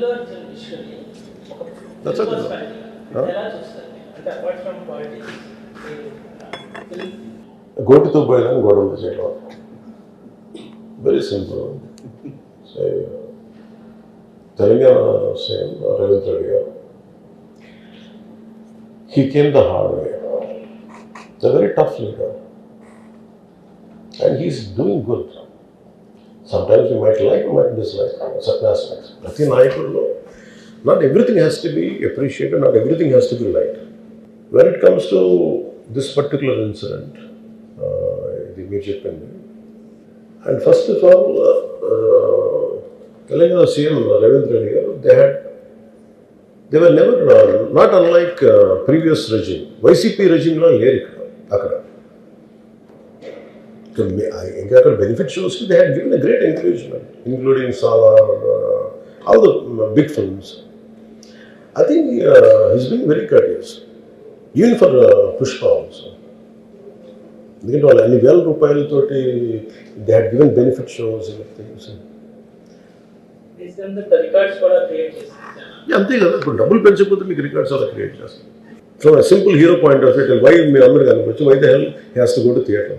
అల్లు అర్జున్ విషయాన్ని ఒక That's okay. perspective. Huh? ఎలా చూస్తారు అంటే అపార్ట్ ఫ్రమ్ పాలిటిక్స్ గోటితో పోయిన గొడవలు చేయడం very simple Telangana same Revanth Reddy garu he came the hard way the very tough leader and he's doing good Sometimes we might like, we might dislike certain aspects. Nothing Nayakurlo. Not everything has to be appreciated, not everything has to be liked. When it comes to this particular incident, uh, the major pending, and first of all, uh, uh Telangana CM Ravindra here, they had they were never, uh, not unlike uh, previous regime, YCP regime, here, Akkada. ఇంకా అక్కడ benefit షోస్కి they had given a great encouragement including Salaar all the big films I think he's been very courteous even for Pushpa also ఎందుకంటే వాళ్ళు అన్ని వేల రూపాయలతోటి they had given benefit shows things అంతే కదా ఇప్పుడు డబ్బులు పెంచకపోతే మీకు రికార్డ్స్ అలా క్రియేట్ చేస్తారు. From simple hero point of view why మీరు అందరూ కనిపించు why the hell has to go to theatre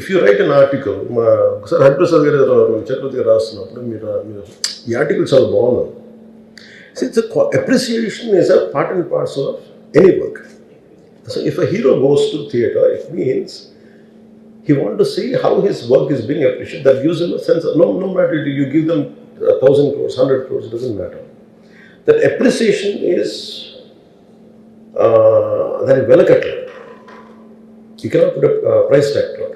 If you write an article మా ఒకసారి హరిప్రసాద్ గారు ఏదో చక్రవర్తి గారు రాస్తున్నప్పుడు మీరు మీరు ఈ ఆర్టికల్ చాలా బాగున్నది it's appreciation is a part and parts of any work so if a hero goes to theatre it means he want to see how his work is being appreciated. That gives him a sense of no, no matter you give them a thousand crores, hundred crores, it doesn't matter. That appreciation is uh, that is well You cannot put a uh, price tag to it.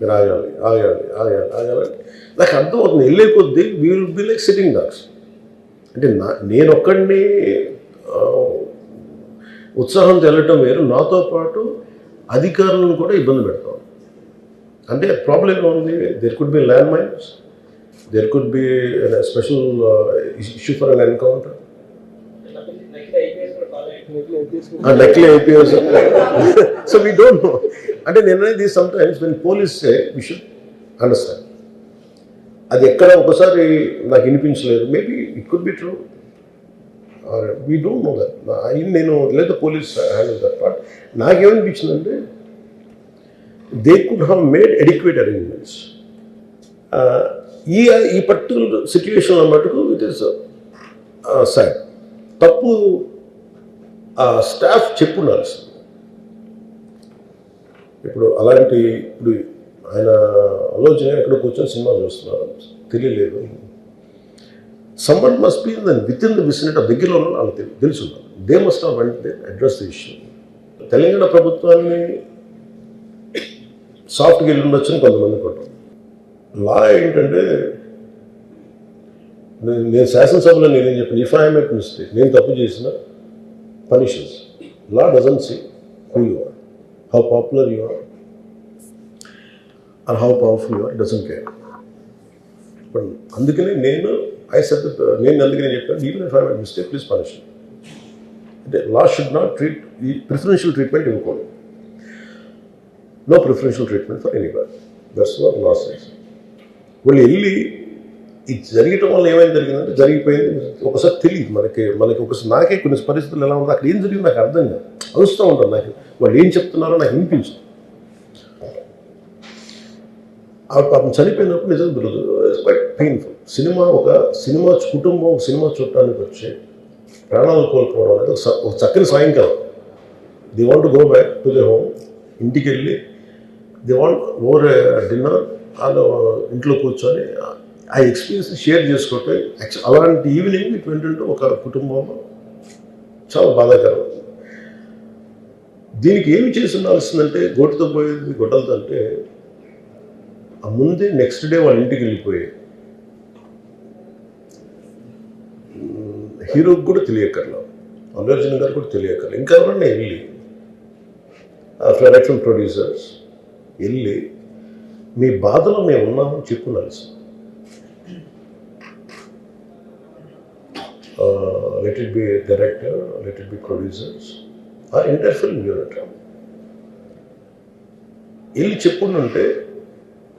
మీరు ఆగాలి ఆగాలి ఆగాలి ఆగాలి నాకు అర్థమవుతుంది వెళ్ళే కొద్దీ we'll will be like sitting dogs అంటే నా నేను ఒక్కడిని ఆ, ఉత్సాహంతో వేరు నాతో పాటు అధికారులను కూడా ఇబ్బంది పెడతాం అంటే ప్రాబ్లం ఉంది there could be land mines there could be special issue for an encounter next IPS నకిలీ IPS so we don't know అంటే నేను అనేది sometimes when police say should understand అది ఎక్కడ ఒకసారి నాకు వినిపించలేదు. Maybe it could be true we don't know that నేను లేదా పోలీస్ హ్యాండిల్ దట్ పార్ట్ నాకేమనిపించిందంటే they could have made adequate arrangements ఈ ఈ పర్టికులర్ సిచ్యువేషన్లో మటుకు ఇట్ ఈస్ సాడ్ తప్పు స్టాఫ్ చెప్పుండాల్సింది ఇప్పుడు అలాంటి ఇప్పుడు ఆయన ఆలోచన ఎక్కడ కూర్చొని సినిమా చూస్తున్నారు. తెలియలేదు. Someone must be in within the vicinity దగ్గరలో ఉన్న వాళ్ళకి తెలి- తెలుసు they must have went address issue Telangana ప్రభుత్వాన్ని సాఫ్ట్గా వెళ్ళి ఉండొచ్చని కొంతమంది కొట్టాం లా ఏంటంటే నేను- నేను శాసనసభలో నేనేం చెప్పాను ఇఫ్ ఐ మేక్ మిస్టేక్ నేను తప్పు చేసిన punishes law doesn't see who you are how popular you are are how powerful you are doesn't care ఇప్పుడు అందుకనే నేను ఐ సెట్ uh, నేను అందుకనే చెప్పాను even if I mistake please punish అంటే లా షుడ్ నాట్ ట్రీట్ ఈ preferential treatment ఇవ్వకూడదు. No preferential treatment for any that's what law sense వాళ్ళు వెళ్ళి ఇది జరగటం వల్ల ఏమైంది జరిగిందంటే జరిగిపోయింది. ఒకసారి తెలియదు మనకి మనకి ఒకసారి నాకే కొన్ని పరిస్థితులు ఎలా ఉందో అక్కడ ఏం జరిగింది నాకు అర్థం కాదు. అరుస్తూ ఉంటాను నాకు. వాళ్ళు ఏం చెప్తున్నారో నాకు వినిపించదు. ఆ పాపం చనిపోయినప్పుడు నిజం దొరకదు క్వైట్ పెయిన్ఫుల్ సినిమా ఒక సినిమా కుటుంబం ఒక సినిమా చూడటానికి వచ్చి ప్రాణాలు కోల్పోవడం అనేది ఒక స- ఒక చక్కని సాయంకాలం. They want go back to the home ఇంటికి వెళ్ళి ది వాంట్ ఓవర్ డిన్నర్ వాళ్ళు ఇంట్లో కూర్చొని ఆ ఎక్స్పీరియన్స్ షేర్ చేసుకుంటే యాక్చువల్ అలాంటి ఈవినింగ్ ఇటు ఏంటంటే ఒక కుటుంబంలో చాలా బాధాకరం. దీనికి ఏమి చేసి ఉండాల్సిందంటే గోటుతో పోయేది గొడ్డలతో అంటే ఆ ముందే నెక్స్ట్ డే వాళ్ళ ఇంటికి వెళ్ళిపోయి. హీరోకి కూడా తెలియకర్లా అల్లు అర్జున్ గారు కూడా తెలియకర్లా ఇంకా ఎవరన్నా వెళ్ళి ప్రొడక్షన్ ప్రొడ్యూసర్స్ వెళ్ళి మీ బాధలో మేము ఉన్నామని చెప్పుకోవాలి let it be director let it be producers ఆ ఇంటర్ ఫిల్మ్ యూనిట్ వెళ్ళి చెప్పుకుంటుంటే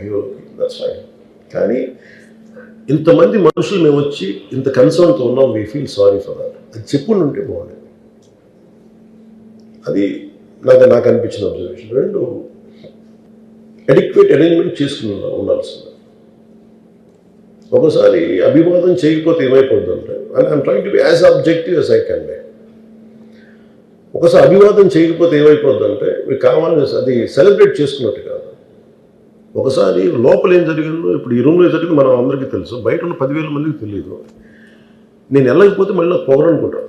హీరోకి దట్స్ ఫైన్ కానీ ఇంతమంది మనుషులు మేము వచ్చి ఇంత కన్సర్న్తో ఉన్నాం we feel sorry for that అది చెప్పులు ఉంటే బాగుండేది. అది నాకు నాకు అనిపించిన అబ్జర్వేషన్ రెండు అడిక్వేట్ అరేంజ్మెంట్ చేసుకుని ఉండాల్సింది. ఒకసారి అభివాదం చేయకపోతే ఏమైపోతుందంటే and I'm trying to be as objective as I can be ఒకసారి అభివాదం చేయకపోతే ఏమైపోతుందంటే మీకు కావాలని అది సెలబ్రేట్ చేసుకున్నట్టు కాదు ఒకసారి లోపల ఏం జరిగిందో ఇప్పుడు ఈ రూమ్లో జరిగింది మనం అందరికీ తెలుసు. బయట ఉన్న పదివేల మందికి తెలియదు. నేను వెళ్ళకపోతే మళ్ళీ నాకు పొగరనుకుంటాను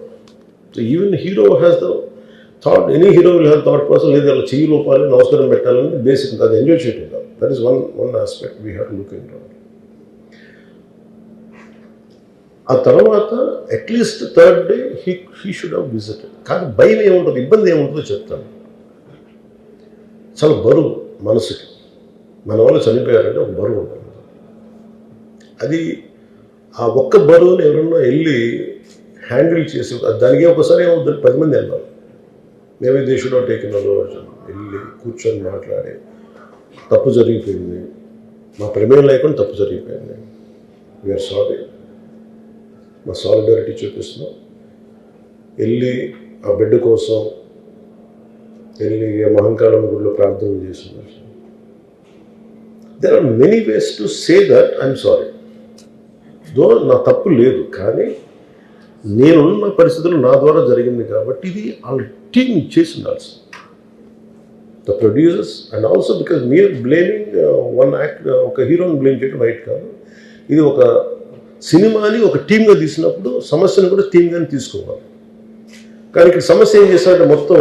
even hero has the thought any hero will have thought person లేదు అలా చెయ్యి లోపాలి నమస్కారం పెట్టాలని బేసిక్ అది ఎంజాయ్ చేయటం కాదు. That is one one aspect we have look in ఆ తర్వాత at least third day he he should have visit కానీ భయం ఏముంటుంది? ఇబ్బంది ఏముంటుందో చెప్తాను. చాలా బరువు మనసుకి. మన వాళ్ళు చనిపోయారంటే ఒక బరువు ఉంటుంది. అది ఆ ఒక్క బరువుని ఎవరన్నా వెళ్ళి హ్యాండిల్ చేసి దానికి ఒకసారి ఏమవుతుంది పది మంది వెళ్ళాలి మేమే దేశంలో టేకిన వెళ్ళి కూర్చొని మాట్లాడి తప్పు జరిగిపోయింది. మా ప్రమేయం లేకుండా తప్పు జరిగిపోయింది. వీఆర్ సారీ మా సాలిడారిటీ చూపిస్తున్నాం. వెళ్ళి ఆ బిడ్డ కోసం వెళ్ళి మహంకాళం గుడిలో ప్రార్థన చేస్తున్నారు. There are many ways to say that I'm sorry though నా తప్పు లేదు కానీ నేనున్న పరిస్థితులు నా ద్వారా జరిగింది కాబట్టి ఇది వాళ్ళ టీం చేసి ఉండాల్సింది. The producers and also because మీరు బ్లేమింగ్ వన్ యాక్ట్ ఒక హీరోని బ్లేమ్ చేయడం రైట్ కాదు. ఇది ఒక సినిమాని ఒక టీమ్గా తీసినప్పుడు సమస్యను కూడా టీమ్గానే తీసుకోవాలి. కానీ ఇక్కడ సమస్య ఏం చేశారంటే మొత్తం